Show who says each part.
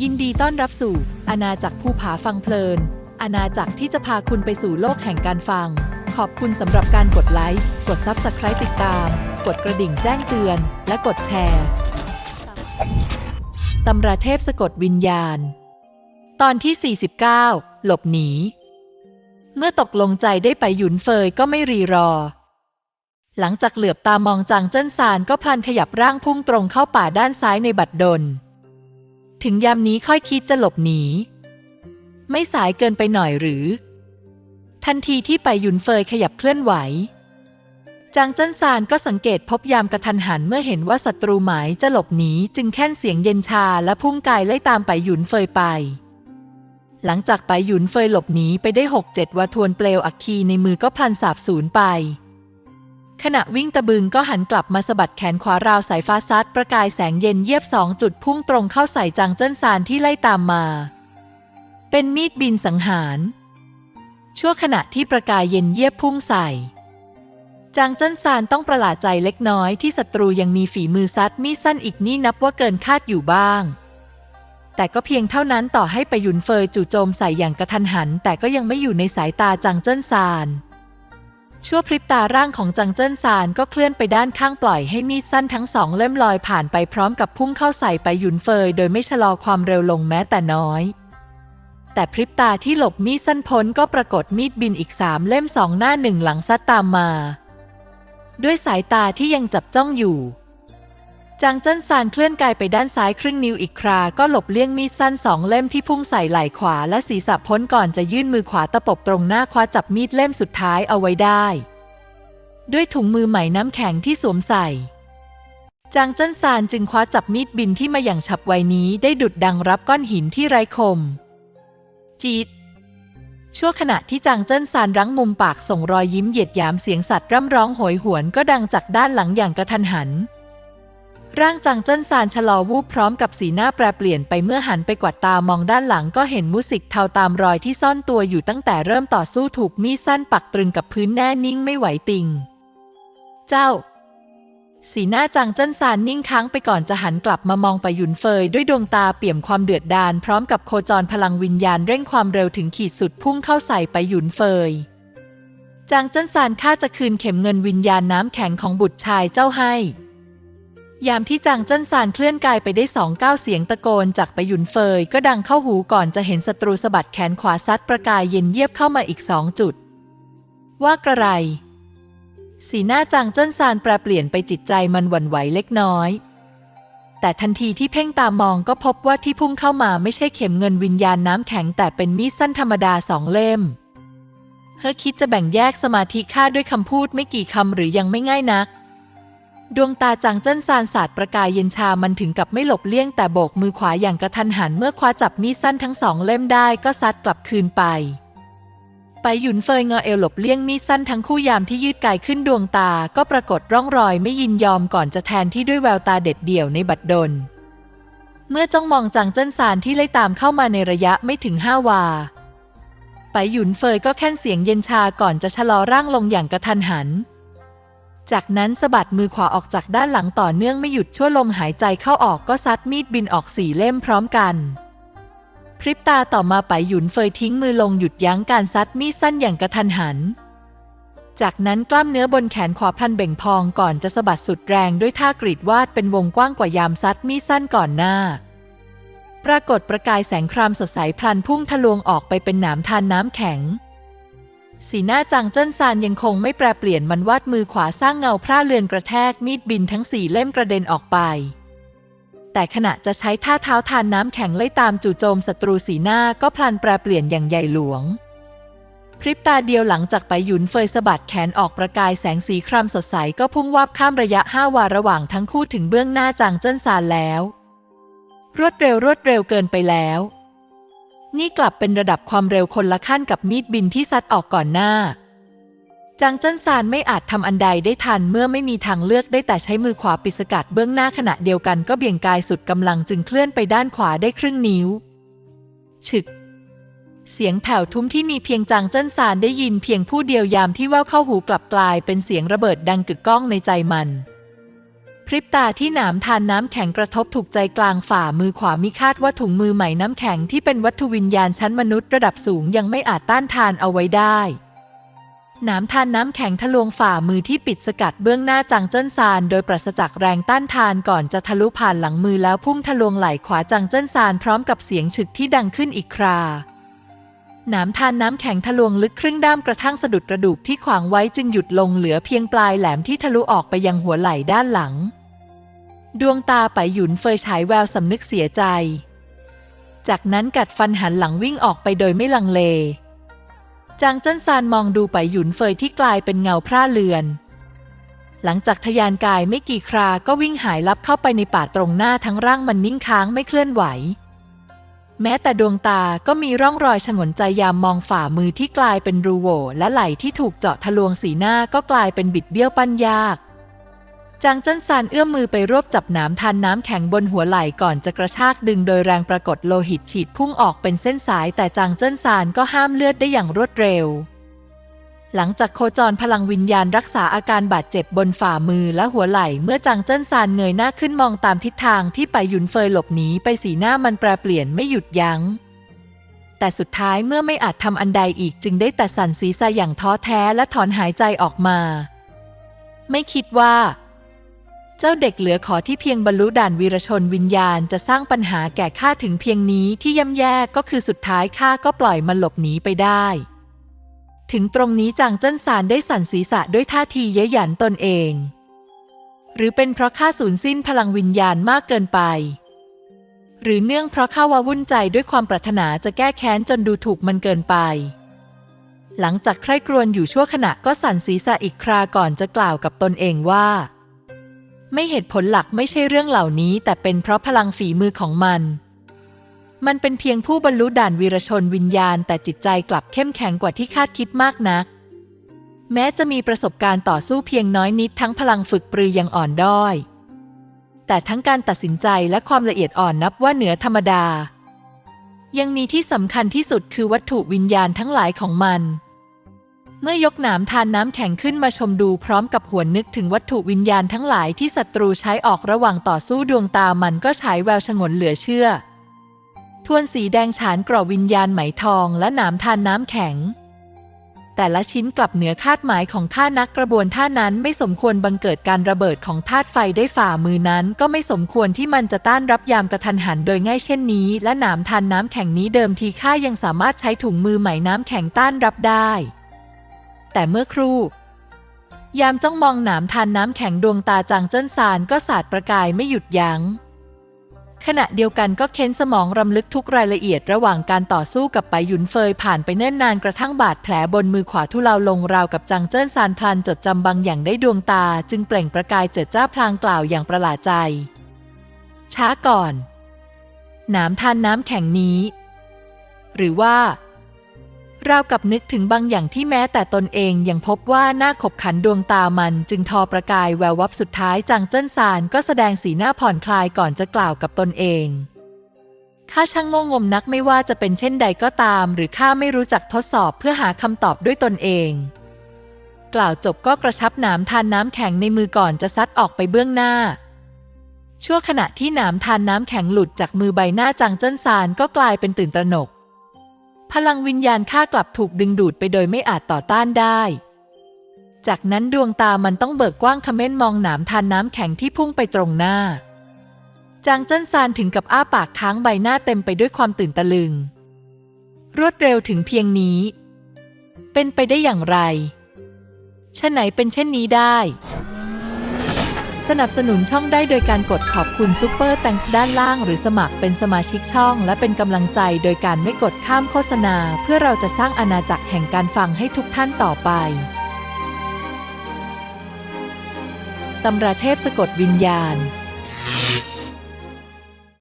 Speaker 1: ยินดีต้อนรับสู่อาณาจักรภูผาฟังเพลิน อาณาจักรที่จะพาคุณไปสู่โลกแห่งการฟัง ขอบคุณสำหรับการกดไลค์ กด Subscribe ติดตาม กดกระดิ่งแจ้งเตือน และกดแชร์ตำราเทพสะกดวิญญาณ ตอนที่ 49 หลบหนี เมื่อตกลงใจได้ไปหยุนเฟยก็ไม่รีรอ หลังจากเหลือบตามองจางเจิ้นซานก็พลันขยับร่างพุ่งตรงเข้าป่าด้านซ้ายในบัดดล ถึงยามนี้ค่อยคิดจะหลบหนี ไม่สายเกินไปหน่อยหรือ ทันทีที่ไปหยุนเฟยขยับเคลื่อนไหว จางจิ้นซานก็สังเกตพบยามกระทันหันเมื่อเห็นว่าศัตรูหมายจะหลบหนีจึงแค่นเสียงเย็นชาและพุ่งกายไล่ตามไปหยุนเฟยไป หลังจากไปหยุนเฟยหลบหนีไปได้หกเจ็ดวาทวนเปลวอัคคีในมือก็พลันสาบสูญไป ขณะวิ่งตะบึงก็หันกลับมาสะบัดแขนขวาราวสายฟ้าซัดประกายแสงเย็นเยียบสองจุดพุ่งตรงเข้าใส่จางเจิ้นซานที่ไล่ตามมา เป็นมีดบินสังหาร ชั่วขณะที่ประกายเย็นเยียบพุ่งใส่ จางเจิ้นซานต้องประหลาดใจเล็กน้อยที่ศัตรูยังมีฝีมือซัดมีดสั้นอีกนี่นับว่าเกินคาดอยู่บ้าง แต่ก็เพียงเท่านั้นต่อให้ไปหยุนเฟยจู่โจมใส่อย่างกระทันหัน แต่ก็ยังไม่อยู่ในสายตาจางเจิ้นซาน ชั่วพริบตาร่างของจังเจิ้นซานก็เคลื่อนไปด้านข้างปล่อยให้มีดสั้นทั้งสองเล่มลอยผ่านไปพร้อมกับพุ่งเข้าใส่ไปหยุนเฟยโดยไม่ชะลอความเร็วลงแม้แต่น้อย แต่พริบตาที่หลบมีดสั้นพ้นก็ปรากฏมีดบินอีกสามเล่มสองหน้าหนึ่งหลังซัดตามมา ด้วยสายตาที่ยังจับจ้องอยู่ จางเจิ้นซานเคลื่อนกายไปด้านซ้ายครึ่งนิ้วอีกครา ก็หลบเลี่ยงมีดสั้นสองเล่มที่พุ่งใส่ไหล่ขวาและศีรษะพ้นก่อนจะยื่นมือขวาตะปบตรงหน้าคว้าจับมีดเล่มสุดท้ายเอาไว้ได้ ด้วยถุงมือไหมน้ำแข็งที่สวมใส่ จางเจิ้นซานจึงคว้าจับมีดบินที่มาอย่างฉับไวนี้ได้ดุดดังรับก้อนหินที่ไร้คม จีดชั่วขณะที่จางเจิ้นซานรั้งมุมปากส่งรอยยิ้มเหยียดหยามเสียงสัตว์ร่ำร้องโหยหวนก็ดังจากด้านหลังอย่างกระทันหัน ร่างจางเจิ้นซานชะลอวูบพร้อมกับสีหน้าแปรเปลี่ยนไปเมื่อหันไปกวาดตามองด้านหลังก็เห็นมุสิกเทาตามรอยที่ซ่อนตัวอยู่ตั้งแต่เริ่มต่อสู้ถูกมีดสั้นปักตรึงกับพื้นแน่นิ่งไม่ไหวติง เจ้า สีหน้าจางเจิ้นซานนิ่งค้างไปก่อนจะหันกลับมามองไปหยุนเฟยด้วยดวงตาเปี่ยมความเดือดดาลพร้อมกับโคจรพลังวิญญาณเร่งความเร็วถึงขีดสุดพุ่งเข้าใส่ไปหยุนเฟยจางเจิ้นซานข้าจะคืนเข็มเงินวิญญาณน้ำแข็งของบุตรชายเจ้าให้ ยามที่จางเจิ้นซานเคลื่อนกายไปได้สองก้าวเสียงตะโกนจากไปหยุนเฟย ก็ดังเข้าหูก่อนจะเห็นศัตรูสะบัดแขนขวาซัดประกายเย็นเยียบเข้ามาอีกสองจุด ว่ากระไร สีหน้าจางเจิ้นซานแปรเปลี่ยนไปจิตใจมันหวั่นไหวเล็กน้อย แต่ทันทีที่เพ่งตามองก็พบว่าที่พุ่งเข้ามาไม่ใช่เข็มเงินวิญญาณน้ำแข็งแต่เป็นมีดสั้นธรรมดาสองเล่มเฮอคิดจะแบ่งแยกสมาธิข้าด้วยคำพูดไม่กี่คำหรือยังไม่ง่ายนัก ดวงตาจางเจิ้นซานสาดประกายเย็นชามันถึงกับไม่หลบเลี่ยงแต่โบกมือขวาอย่างกระทันหันเมื่อคว้าจับมีดสั้นทั้งสองเล่มได้ก็ซัดกลับคืนไป ไปหยุนเฟยเงอเอวหลบเลี่ยงมีดสั้นทั้งคู่ยามที่ยืดกายขึ้นดวงตาก็ปรากฏร่องรอยไม่ยินยอมก่อนจะแทนที่ด้วยแววตาเด็ดเดี่ยวในบัดดล เมื่อจ้องมองจางเจิ้นซานที่ไล่ตามเข้ามาในระยะไม่ถึงห้าวา ไปหยุนเฟยก็แค่นเสียงเย็นชาก่อนจะชะลอร่างลงอย่างกระทันหัน จากนั้นสะบัดมือขวาออกจากด้านหลังต่อเนื่องไม่หยุดชั่วลมหายใจเข้าออกก็ซัดมีดบินออกสี่เล่มพร้อมกันพริบตาต่อมาไปหยุนเฟยทิ้งมือลงหยุดยั้งการซัดมีดสั้นอย่างกระทันหัน จากนั้นกล้ามเนื้อบนแขนขวาพันเบ่งพองก่อนจะสะบัดสุดแรงด้วยท่ากรีดวาดเป็นวงกว้างกว่ายามซัดมีดสั้นก่อนหน้า ปรากฏประกายแสงครามสดใสพลันพุ่งทะลวงออกไปเป็นหนามทานน้ำแข็ง สีหน้าจางเจิ้นซานยังคงไม่แปรเปลี่ยนมันวาดมือขวาสร้างเงาพร่าเลือนกระแทกมีดบินทั้งสี่เล่มกระเด็นออกไป แต่ขณะจะใช้ท่าเท้าทานน้ำแข็งไล่ตามจู่โจมศัตรูสีหน้าก็พลันแปรเปลี่ยนอย่างใหญ่หลวง พริบตาเดียวหลังจากไปหยุนเฟยสะบัดแขนออกประกายแสงสีครามสดใสก็พุ่งวาบข้ามระยะห้าวาระหว่างทั้งคู่ถึงเบื้องหน้าจางเจิ้นซานแล้ว รวดเร็วรวดเร็วเกินไปแล้ว นี่กลับเป็นระดับความเร็วคนละขั้นกับมีดบินที่ซัดออกก่อนหน้า จางเจิ้นซานไม่อาจทำอันใดได้ทันเมื่อไม่มีทางเลือกได้แต่ใช้มือขวาปิดสกัดเบื้องหน้าขณะเดียวกันก็เบี่ยงกายสุดกำลังจึงเคลื่อนไปด้านขวาได้ครึ่งนิ้ว ฉึก เสียงแผ่วทุ้มที่มีเพียงจางเจิ้นซานได้ยินเพียงผู้เดียวยามที่แว่วเข้าหูกลับกลายเป็นเสียงระเบิดดังกึกก้องในใจมัน ริบตาที่หนามทานน้ำแข็งกระทบถูกใจกลางฝ่ามือขวามิคาดว่าถุงมือใหม่น้ำแข็งที่เป็นวัตถุวิญญาณชั้นมนุษย์ระดับสูงยังไม่อาจต้านทานเอาไว้ได้หนามทานน้ำแข็งทะลวงฝ่ามือที่ปิดสกัดเบื้องหน้าจังเจิ้นซาน โดยปราศจากแรงต้านทานก่อนจะทะลุผ่านหลังมือแล้วพุ่งทะลวงไหล่ขวาจังเจิ้นซานพร้อมกับเสียงฉึกที่ดังขึ้นอีกคราหนามทานน้ำแข็งทะลวงลึกครึ่งด้ามกระทั่งสะดุดกระดูกที่ขวางไว้จึงหยุดลงเหลือเพียงปลายแหลมที่ทะลุออกไปยังหัวไหล่ด้านหลัง ดวงตาไปหยุนเฟยฉายแววสำนึกเสียใจ จากนั้นกัดฟันหันหลังวิ่งออกไปโดยไม่ลังเล จางเจิ้นซานมองดูไปหยุนเฟยที่กลายเป็นเงาพร่าเลือน หลังจากทะยานกายไม่กี่คราก็วิ่งหายลับเข้าไปในป่าตรงหน้าทั้งร่างมันนิ่งค้างไม่เคลื่อนไหว แม้แต่ดวงตาก็มีร่องรอยฉงนใจยามมองฝ่ามือที่กลายเป็นรูโหว่และไหล่ที่ถูกเจาะทะลวงสีหน้าก็กลายเป็นบิดเบี้ยวปั้นยาก จางเจิ้นซานเอื้อมมือไปรวบจับหนามทานน้ำแข็งบนหัวไหล่ก่อนจะกระชากดึงโดยแรงปรากฏโลหิตฉีดพุ่งออกเป็นเส้นสาย แต่จางเจิ้นซานก็ห้ามเลือดได้อย่างรวดเร็ว หลังจากโคจรพลังวิญญาณรักษาอาการบาดเจ็บบนฝ่ามือและหัวไหล่เมื่อจางเจิ้นซานเงยหน้าขึ้นมองตามทิศทางที่ไปหยุนเฟยหลบหนีไปสีหน้ามันแปรเปลี่ยนไม่หยุดยัง้ง แต่สุดท้ายเมื่อไม่อาจทำอันใดอีกจึงได้แต่สั่นศีรษะอย่างท้อแท้และถอนหายใจออกมา ไม่คิดว่า เจ้าเด็กเหลือขอที่เพียงบรรลุด่านวีรชนวิญญาณจะสร้างปัญหาแก่ข้าถึงเพียงนี้ที่ย่ำแย่ก็คือสุดท้ายข้าก็ปล่อยมันหลบหนีไปได้ ถึงตรงนี้จางเจิ้นซานได้สั่นศีรษะด้วยท่าทีเย้ยหยันตนเอง หรือเป็นเพราะข้าสูญสิ้นพลังวิญญาณมากเกินไป หรือเนื่องเพราะข้าวาวุ่นใจด้วยความปรารถนาจะแก้แค้นจนดูถูกมันเกินไปหลังจากใคร่ครวญอยู่ชั่วขณะก็สั่นศีรษะอีกคราก่อนจะกล่าวกับตนเองว่า ไม่เหตุผลหลักไม่ใช่เรื่องเหล่านี้ แต่เป็นเพราะพลังฝีมือของมัน มันเป็นเพียงผู้บรรลุด่านวีรชนวิญญาณ แต่จิตใจกลับเข้มแข็งกว่าที่คาดคิดมากนัก แม้จะมีประสบการณ์ต่อสู้เพียงน้อยนิดทั้งพลังฝึกปรือยังอ่อนด้อย แต่ทั้งการตัดสินใจและความละเอียดอ่อนนับว่าเหนือธรรมดา ยังมีที่สำคัญที่สุดคือวัตถุวิญญาณทั้งหลายของมัน เมื่อยกหนามทานน้ำแข็งขึ้นมาชมดูพร้อมกับหวนนึกถึงวัตถุวิญญาณทั้งหลายที่ศัตรูใช้ออกระหว่างต่อสู้ดวงตามันก็ฉายแววฉงนเหลือเชื่อ ทวนสีแดงฉานกรอบวิญญาณไหมทองและหนามทานน้ำแข็ง แต่ละชิ้นกลับเหนือคาดหมายของข้านักกระบวนท่านั้นไม่สมควรบังเกิดการระเบิดของธาตุไฟได้ฝ่ามือนั้น ก็ไม่สมควรที่มันจะต้านรับยามกระทันหันโดยง่ายเช่นนี้ และหนามทานน้ำแข็งนี้เดิมทีข้ายังสามารถใช้ถุงมือไหมน้ำแข็งต้านรับได้ แต่เมื่อครู่ ยามจ้องมองหนามทานน้ำแข็งดวงตาจางเจิ้นซานก็สาดประกายไม่หยุดยัง้ง ขณะเดียวกันก็เค้นสมองรำลึกทุกรายละเอียดระหว่างการต่อสู้กับไปหยุนเฟยผ่านไปเนิ่นนานกระทั่งบาดแผลบนมือขวาทุเลาลงราวกับจางเจิ้นซานพลันจดจำบางอย่างได้ดวงตา จึงเปล่งประกายเจิดจ้าพลางกล่าวอย่างประหลาดใจ ช้าก่อน หนามทานน้ำแข็งนี้ หรือว่า ราวกับนึกถึงบางอย่างที่แม้แต่ตนเองยังพบว่าหน้าขบขันดวงตามันจึงทอประกายแวววับสุดท้ายจางเจิ้นซานก็แสดงสีหน้าผ่อนคลายก่อนจะกล่าวกับตนเองข้าช่างโง่งมนักไม่ว่าจะเป็นเช่นใดก็ตาม หรือข้าไม่รู้จักทดสอบเพื่อหาคำตอบด้วยตนเอง กล่าวจบก็กระชับหนามทานน้ำแข็งในมือก่อนจะซัดออกไปเบื้องหน้า ชั่วขณะที่หนามทานน้ำแข็งหลุดจากมือใบหน้าจางเจิ้นซานก็กลายเป็นตื่นตระหนก พลังวิญญาณข้ากลับถูกดึงดูดไปโดยไม่อาจต่อต้านได้ จากนั้นดวงตามันต้องเบิกกว้างคเม้นมองหนามทานน้ำแข็งที่พุ่งไปตรงหน้า จางเจิ้นซานถึงกับอ้าปากค้างใบหน้าเต็มไปด้วยความตื่นตะลึง รวดเร็วถึงเพียงนี้ เป็นไปได้อย่างไรชะไหนเป็นเช่นนี้ได้ สนับสนุนช่องได้โดยการกดขอบคุณซูเปอร์แตงส์ด้านล่างหรือสมัครเป็นสมาชิกช่อง และเป็นกำลังใจโดยการไม่กดข้ามโฆษณา เพื่อเราจะสร้างอาณาจักรแห่งการฟังให้ทุกท่านต่อไปตำราเทพสะกดวิญญาณ